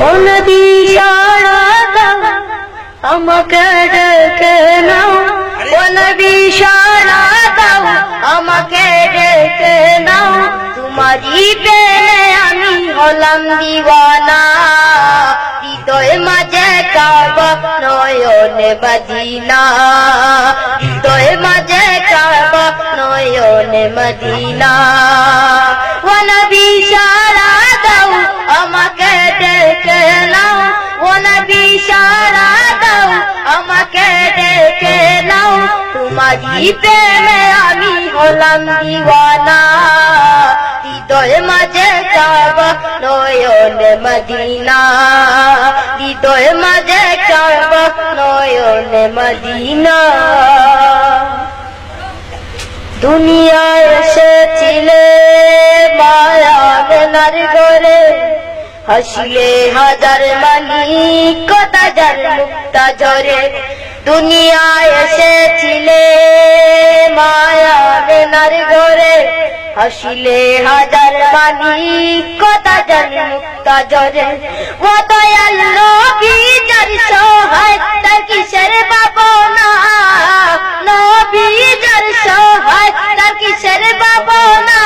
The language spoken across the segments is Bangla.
নদী সারা দাও আমাকে ডেকে নাও। ও নবী সারা দাও আমাকে ডেকে নাও। তোমারই প্রেমে আমি হলাম দিওয়ানা। হৃদয় মাঝে কাবা নয়নে মদিনা। হৃদয় মাঝে কাবা নয়নে মদিনা। তোমারই আমি হলাম দিওয়ানা। হৃদয় মাঝে কাবা নয়নে মদিনা। হৃদয় মাঝে কাবা নয়নে মদিনা। দুনিয়ায় এসেছিলে মায়া মেলার ঘরে হাসিলে হাজার মানি কথা যার মুক্তা ঝরে। দুনিয়ায় এসেছিলে মায়া মেলার ঘরে। হাসিলে হাজার মানি কথা যার মুক্তা ঝরে ও দয়াল নবী, যার সহায়, তার কিসের পাবনা নবী, যার সহায়, তার কিসের পাবনা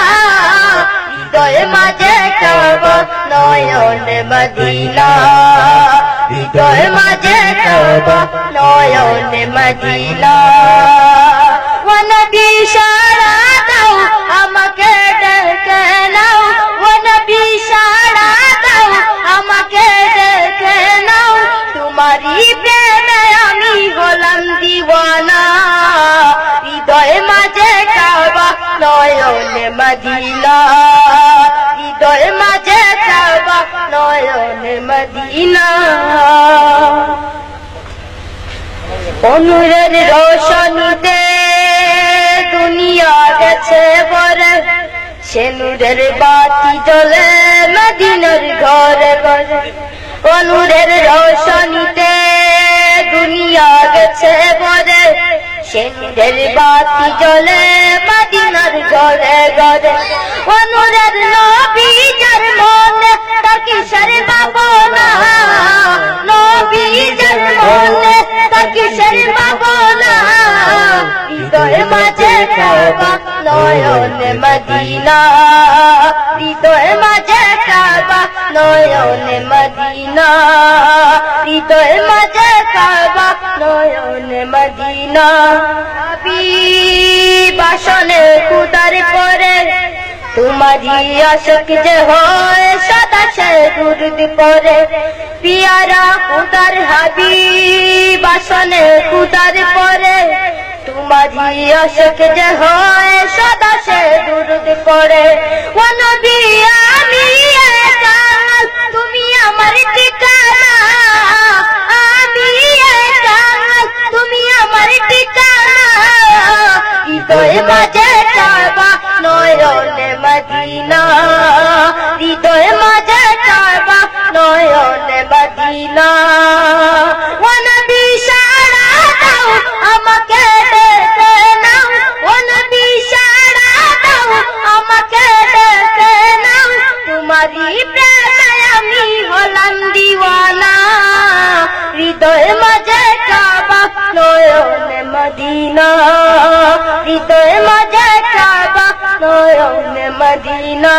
হৃদয় মাঝে কাবা নয়ন মদিনা। হৃদয় মাঝে কাবা নয়ন মদিনা ও নবী সারা দাও, আমাকে ডেকে নাও। ও নবী সারা দাও, আমাকে ডেকে নাও। তোমারই প্রেমে আমি হলাম দিওয়ানা। হৃদয় মাঝে কাবা নয়নে মদিনা হৃদয় মাঝে কাবা নয়নে মদিনা অনুরের রোশনীতে দুনিয়া গেছে বরে। সে নূরের বাতি জ্বলে মদিনার ঘরে ঘরে অনুরের রোশনীতে দুনিয়া গেছে বরে। সে নূরের বাতি জ্বলে মদিনার ঘরে ঘরে অনুরের নবী যার হৃদয় মাঝে কাবা নয়নে মদিনা। হৃদয় মাঝে কাবা নয়নে মদিনা। হৃদয় মাঝে কাবা নয়নে মদিনা। বাসনে কুদার করে তোমারি আশক যে হয় সদা সে দুরুদ করে পিয়ারা কুদার হাবি বাসনে কুদার পরে তোমারি আশক যে হয় সদা সে দুরুদ করে ও নবী, আমি একা, তুমি আমার ঠিকানা। আমি একা, তুমি আমার ঠিকানা। হৃদয় মাঝে মদিনা। হৃদয় তোমারই প্রেমে আমি হলাম দিওয়ানা। হৃদয় মাঝে কাবা, নয়নে মদিনা। হৃদয় মাঝে কাবা, নয়নে মদিনা।